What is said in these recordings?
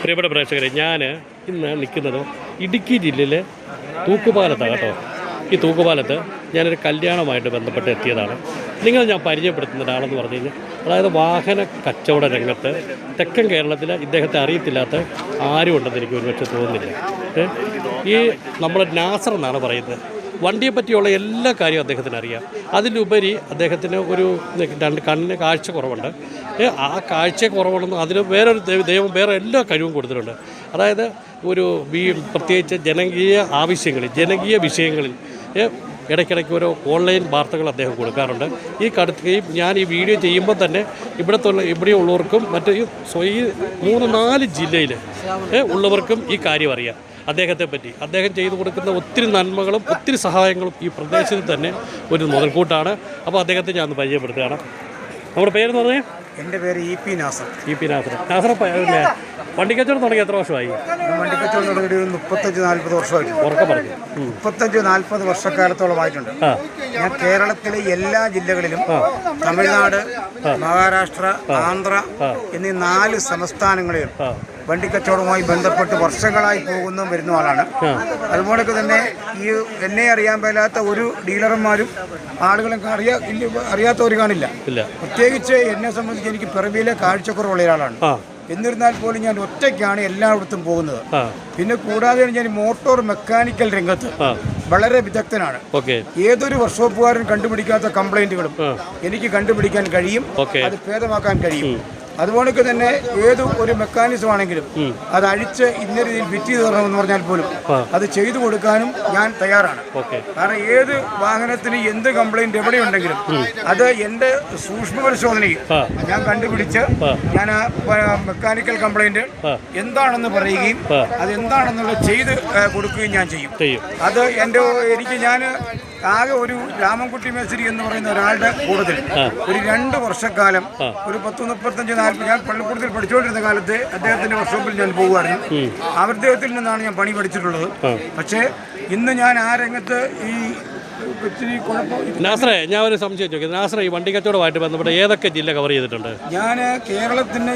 പ്രിയപ്പെട്ട പ്രേക്ഷകരെ ഞാൻ ഇന്ന് നിൽക്കുന്നത് ഇടുക്കി ജില്ലയിലെ തൂക്കുപാലത്താണ് കേട്ടോ. ഈ തൂക്കുപാലത്ത് ഞാനൊരു കല്യാണമായിട്ട് ബന്ധപ്പെട്ട് എത്തിയതാണ്. നിങ്ങൾ ഞാൻ പരിചയപ്പെടുത്തുന്ന ഒരാളെന്ന് പറഞ്ഞു കഴിഞ്ഞാൽ അതായത് വാഹന കച്ചവട രംഗത്ത് തെക്കൻ കേരളത്തിൽ ഇദ്ദേഹത്തെ അറിയത്തില്ലാത്ത ആരും ഉണ്ടെന്ന് എനിക്ക് ഒരുപക്ഷെ തോന്നുന്നില്ല. ഈ നമ്മൾ നാസർ എന്നാണ് പറയുന്നത്. വണ്ടിയെ പറ്റിയുള്ള എല്ലാ കാര്യവും അദ്ദേഹത്തിന് അറിയാം. അതിലുപരി അദ്ദേഹത്തിന് ഒരു രണ്ട് കണ്ണിന് കാഴ്ച കുറവുണ്ട്. ആ കാഴ്ച കുറവുണ്ടെന്ന് അതിന് വേറൊരു ദൈവം വേറെ എല്ലാ കഴിവും കൊടുത്തിട്ടുണ്ട്. അതായത് ഒരു ഈ പ്രത്യേകിച്ച് ജനകീയ ആവശ്യങ്ങളിൽ ജനകീയ വിഷയങ്ങളിൽ ഇടയ്ക്കിടയ്ക്ക് ഓരോ ഓൺലൈൻ വാർത്തകൾ അദ്ദേഹം കൊടുക്കാറുണ്ട്. ഈ ഈ ഞാൻ ഈ വീഡിയോ ചെയ്യുമ്പോൾ തന്നെ ഇവിടത്തുള്ള ഇവിടെയുള്ളവർക്കും മറ്റ് ഈ ഈ മൂന്ന് നാല് ജില്ലയിൽ ഉള്ളവർക്കും ഈ കാര്യം അറിയാം. അദ്ദേഹത്തെ പറ്റി. അദ്ദേഹം ചെയ്തു കൊടുക്കുന്ന ഒത്തിരി നന്മകളും ഒത്തിരി സഹായങ്ങളും ഈ പ്രദേശത്ത് തന്നെ ഒരു മുതൽക്കൂട്ടാണ്. അപ്പോൾ അദ്ദേഹത്തെ ഞാൻ പരിചയപ്പെടുത്തുകയാണ്. നമ്മുടെ പേരെന്ന് പറഞ്ഞേ? എന്റെ പേര് E P Nasar. E P Nasar. Nasar വണ്ടി പിന്നെ വണ്ടിക്കച്ചവടം തുടങ്ങി എത്ര വർഷമായി? ഞാൻ തുടങ്ങി ഒരു മുപ്പത്തഞ്ച് നാൽപ്പത് വർഷമായിട്ട്. ഉറക്കം പറഞ്ഞു. മുപ്പത്തഞ്ച് നാൽപ്പത് വർഷക്കാലത്തോളമായിട്ടുണ്ട്. ഞാൻ കേരളത്തിലെ എല്ലാ ജില്ലകളിലും തമിഴ്നാട് മഹാരാഷ്ട്ര ആന്ധ്ര എന്നീ നാല് സംസ്ഥാനങ്ങളിലും വണ്ടിക്കച്ചവടവുമായി ബന്ധപ്പെട്ട് വർഷങ്ങളായി പോകുന്ന വരുന്ന ആളാണ്. അതുപോലൊക്കെ തന്നെ ഈ എന്നെ അറിയാൻ മേലാത്ത ഒരു ഡീലർമാരും ആളുകളും അറിയാ ഇല്ല- അറിയാത്തവർ കാണില്ല. പ്രത്യേകിച്ച് എന്നെ സംബന്ധിച്ച് എനിക്ക് പിറവിയിലെ കാഴ്ചക്കുറവുള്ള ഒരാളാണ്. എന്നിരുന്നാൽ പോലും ഞാൻ ഒറ്റയ്ക്കാണ് എല്ലായിടത്തും പോകുന്നത്. പിന്നെ കൂടാതെ ഞാൻ മോട്ടോർ മെക്കാനിക്കൽ രംഗത്ത് വളരെ വിദഗ്ധനാണ്. ഏതൊരു വർക്ക്ഷോപ്പുകാരൻ കണ്ടുപിടിക്കാത്ത കംപ്ലൈന്റുകളും എനിക്ക് കണ്ടുപിടിക്കാൻ കഴിയും. അത് ഭേദമാക്കാൻ കഴിയും. അതുപോലൊക്കെ തന്നെ ഏത് ഒരു മെക്കാനിസം ആണെങ്കിലും അത് അഴിച്ച് ഇന്ന രീതിയിൽ ഫിറ്റ് ചെയ്ത് തരണമെന്ന് പറഞ്ഞാൽ പോലും അത് ചെയ്തു കൊടുക്കാനും ഞാൻ തയ്യാറാണ്. കാരണം ഏത് വാഹനത്തിന് എന്ത് കംപ്ലൈന്റ് എവിടെ ഉണ്ടെങ്കിലും അത് എന്റെ സൂക്ഷ്മ പരിശോധനയിൽ ഞാൻ കണ്ടുപിടിച്ച് ഞാൻ മെക്കാനിക്കൽ കംപ്ലൈന്റ് എന്താണെന്ന് പറയുകയും അത് എന്താണെന്നുള്ളത് ചെയ്ത് കൊടുക്കുകയും ഞാൻ ചെയ്യും. ചെയ്യും. അത് എന്റെ എനിക്ക് ഞാൻ ആകെ ഒരു രാമൻകുട്ടി മേശ്ശേരി എന്ന് പറയുന്ന ഒരാളുടെ കൂടുതൽ ഒരു രണ്ട് വർഷക്കാലം ഒരു പത്ത് മുപ്പത്തഞ്ച് നാൽപ്പത് ഞാൻ പള്ളിക്കൂടത്തിൽ പഠിച്ചുകൊണ്ടിരുന്ന കാലത്ത് അദ്ദേഹത്തിന്റെ വർക്ക്ഷോപ്പിൽ ഞാൻ പോകുമായിരുന്നു. അവരുദ്ദേഹത്തിൽ നിന്നാണ് ഞാൻ പണി പഠിച്ചിട്ടുള്ളത്. പക്ഷേ ഇന്ന് ഞാൻ ആ രംഗത്ത് ഈ നാസറേ ഞാൻ ഒരു സംശയം ചോദിക്കുന്നത് നാസറേ ഈ വണ്ടി കച്ചവടമായിട്ട് ബന്ധപ്പെട്ട് ഏതൊക്കെ ജില്ല കവർ ചെയ്തിട്ടുണ്ട്? ഞാൻ കേരളത്തിന്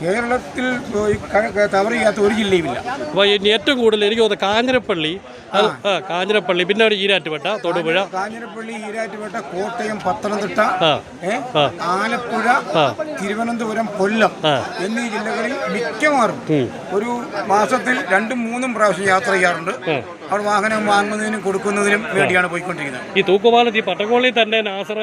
കേരളത്തിൽ കവർ ചെയ്യാത്ത ഒരു ജില്ലയുമില്ല. അപ്പോൾ ഏറ്റവും കൂടുതൽ എനിക്ക് തോന്നുന്നത് കാഞ്ഞിരപ്പള്ളി കാഞ്ഞിരപ്പള്ളി. പിന്നെ ഒരു ഈരാറ്റുപേട്ട തൊടുപുഴ. കാഞ്ഞിരപ്പള്ളി ഈരാറ്റുപേട്ട കോട്ടയം പത്തനംതിട്ട ആലപ്പുഴ തിരുവനന്തപുരം കൊല്ലം എന്നീ ജില്ലകളിൽ മിക്കവാറും ഒരു മാസത്തിൽ രണ്ടും മൂന്നും പ്രാവശ്യം യാത്ര ചെയ്യാറുണ്ട്. അവിടെ വാഹനം വാങ്ങുന്നതിനും കൊടുക്കുന്നതിനും വേണ്ടിയാണ് പോയിക്കൊണ്ടിരിക്കുന്നത്. ഈ തൂക്കുപാലത്ത് ഈ പട്ടക്കോളിൽ തന്നെ നാസർ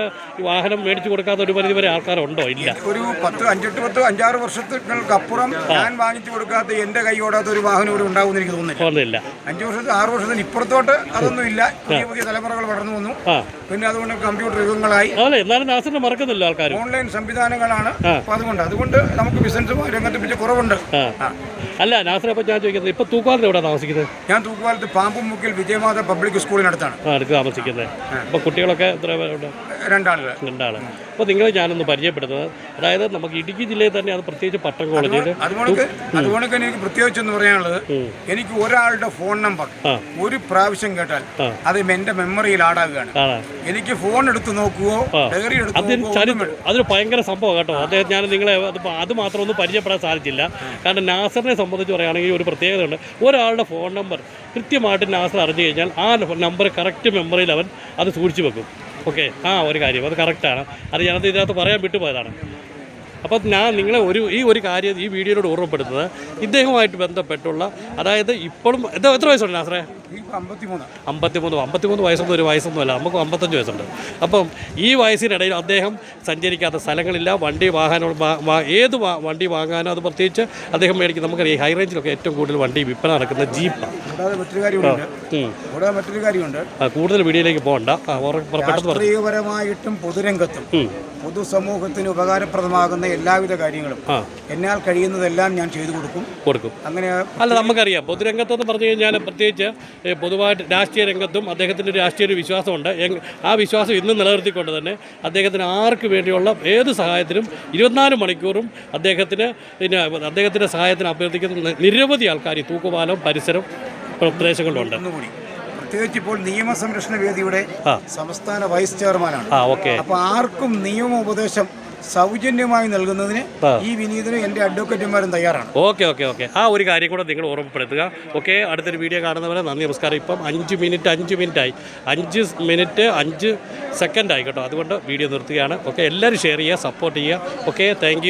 വാഹനം മേടിച്ചു കൊടുക്കാത്ത ഒരു പരിധി വരെ ആൾക്കാരുണ്ടോ? ഇല്ല. ഒരു പത്ത് അഞ്ചെട്ട് പത്ത് അഞ്ചാറ് വർഷത്തിനപ്പുറം ഞാൻ വാങ്ങിച്ചു കൊടുക്കാത്ത എന്റെ കൈ ഓടാത്ത ഒരു വാഹനം ഇവിടെ ഉണ്ടാവുമെന്ന് എനിക്ക് തോന്നുന്നില്ല. അഞ്ചു വർഷത്തിൽ ആറ് വർഷത്തിന് ഇപ്പുറത്തോട്ട് അതൊന്നും ഇല്ല. പുതിയ പുതിയ തലമുറകൾ വളർന്നു വന്നു. പിന്നെ അതുകൊണ്ട് കമ്പ്യൂട്ടർ യുഗങ്ങളായി. എന്നാലും നാസറിനെ മറക്കുന്നില്ല ആൾക്കാർ ഓൺലൈൻ സംവിധാനങ്ങളാണ് അപ്പൊ അതുകൊണ്ട് അതുകൊണ്ട് നമുക്ക് ബിസിനസ് രംഗത്ത് പിന്നെ കുറവുണ്ട്. അല്ല നാസറെ അപ്പം ഞാൻ ചോദിക്കുന്നത് ഇപ്പം തൂക്കുവാലത്ത് എവിടെ താമസിക്കുന്നത്? ഞാൻ തൂക്കുവാലത്ത് പാമ്പുമുക്കിൽ വിജയമാത പബ്ലിക് സ്കൂളിനടുത്താണ് ആ അടുത്ത് താമസിക്കുന്നത്. അപ്പോൾ കുട്ടികളൊക്കെ എത്ര പേരുണ്ട് രണ്ടാളുകൾ. രണ്ടാൾ അപ്പോൾ നിങ്ങൾ ഞാനൊന്ന് പരിചയപ്പെടുത്തുന്നത്. അതായത് നമുക്ക് ഇടുക്കി ജില്ലയിൽ തന്നെ അത് പ്രത്യേകിച്ച് പട്ടം കോളേജിൽ അതുകൊണ്ട് അതുകൊണ്ട് തന്നെ എനിക്ക് പ്രത്യേകിച്ച് എന്ന് പറയാനുള്ളത് എനിക്ക് ഒരാളുടെ ഫോൺ നമ്പർ ഒരു പ്രാവശ്യം കേട്ടാൽ അത് എന്റെ മെമ്മറിയിൽ ആടാകുകയാണ് എനിക്ക് ഫോൺ എടുത്ത് നോക്കുവോ ഡയറി എടുത്ത് അതൊരു ഭയങ്കര സംഭവം കേട്ടോ. അദ്ദേഹം ഞാൻ നിങ്ങളെ അത് അത് മാത്രം ഒന്നും പരിചയപ്പെടാൻ സാധിച്ചില്ല. കാരണം നാസറിനെ സംബന്ധിച്ച് പറയുകയാണെങ്കിൽ ഒരു പ്രത്യേകതയുണ്ട്. ഒരാളുടെ ഫോൺ നമ്പർ കൃത്യമായിട്ട് നാസർ അറിഞ്ഞു കഴിഞ്ഞാൽ ആ നമ്പർ കറക്റ്റ് മെമ്മറിയിൽ അവൻ അത് സൂക്ഷിച്ചു വെക്കും. ഓക്കെ ആ ഒരു കാര്യം. അത് കറക്റ്റാണ് അത് ഞാനത് ഇതിനകത്ത് പറയാൻ വിട്ടുപോയതാണ്. അപ്പോൾ ഞാൻ നിങ്ങളെ ഒരു ഈ ഒരു കാര്യം ഈ വീഡിയോയിലൂടെ ഓർമ്മപ്പെടുത്തുന്നത് ഇദ്ദേഹവുമായിട്ട് ബന്ധപ്പെട്ടുള്ള അതായത് ഇപ്പോഴും എത്ര വയസ്സുണ്ട് നാസറേ? അമ്പത്തിമൂന്ന്. അമ്പത്തിമൂന്ന് വയസ്സൊന്നും ഒരു വയസ്സൊന്നുമല്ല നമുക്ക് അമ്പത്തഞ്ച് വയസ്സുണ്ട്. അപ്പം ഈ വയസ്സിനിടയിൽ അദ്ദേഹം സഞ്ചരിക്കാത്ത സ്ഥലങ്ങളില്ല വണ്ടി വാഹനം ഏത് വണ്ടി വാങ്ങാനോ അത് പ്രത്യേകിച്ച് അദ്ദേഹം മേടിക്കും. നമുക്ക് ഈ ഹൈ റേഞ്ചിലൊക്കെ ഏറ്റവും കൂടുതൽ വണ്ടി വിൽപ്പന നടക്കുന്ന ജീപ്പാണ് മറ്റൊരു കാര്യമുണ്ട്. കൂടുതൽ വീഡിയോയിലേക്ക് പോകണ്ട. രാഷ്ട്രീയപരമായിട്ടും പൊതുരംഗത്തും പൊതുസമൂഹത്തിന് ഉപകാരപ്രദമാകുന്ന എല്ലാവിധ കാര്യങ്ങളും എന്നാൽ കഴിയുന്നതെല്ലാം ഞാൻ ചെയ്തു കൊടുക്കും. കൊടുക്കും. അങ്ങനെ അല്ല നമുക്കറിയാം പൊതുരംഗത്തെന്ന് പറഞ്ഞു കഴിഞ്ഞാൽ പ്രത്യേകിച്ച് പൊതുവായിട്ട് രാഷ്ട്രീയ രംഗത്തും അദ്ദേഹത്തിന്റെ രാഷ്ട്രീയ ഒരു വിശ്വാസമുണ്ട്. ആ വിശ്വാസം ഇന്നും നിലനിർത്തിക്കൊണ്ട് തന്നെ അദ്ദേഹത്തിന് ആർക്ക് വേണ്ടിയുള്ള ഏത് സഹായത്തിനും ഇരുപത്തിനാല് മണിക്കൂറും അദ്ദേഹത്തിന് പിന്നെ അദ്ദേഹത്തിന്റെ സഹായത്തിന് അഭ്യർത്ഥിക്കുന്ന നിരവധി ആൾക്കാർ ഈ തൂക്കുപാലം പരിസരം പ്രദേശങ്ങളിലുണ്ട്. പ്രത്യേകിച്ച് ഇപ്പോൾ നിയമസംരക്ഷണ വേദിയുടെ. സംസ്ഥാന വൈസ് ചെയർമാനാണ്. അപ്പോൾ ആർക്കും നിയമോപദേശം സൗജന്യമായി നൽകുന്നതിന്. ഈ വിനീതനും എന്റെ അഡ്വക്കേറ്റുമാരും തയ്യാറാണ്. Okay okay okay. ആ ഒരു കാര്യം കൂടെ നിങ്ങൾ ഓർമ്മപ്പെടുത്തുക. ഓക്കെ അടുത്തൊരു വീഡിയോ കാണുന്നവരെ നന്ദി നമസ്കാരം. ഇപ്പം അഞ്ച് മിനിറ്റ് അഞ്ച് മിനിറ്റ് ആയി അഞ്ച് മിനിറ്റ് അഞ്ച് സെക്കൻഡ് ആയി കേട്ടോ. അതുകൊണ്ട് വീഡിയോ നിർത്തുകയാണ്. ഓക്കെ എല്ലാവരും ഷെയർ ചെയ്യുക സപ്പോർട്ട് ചെയ്യുക. Okay thank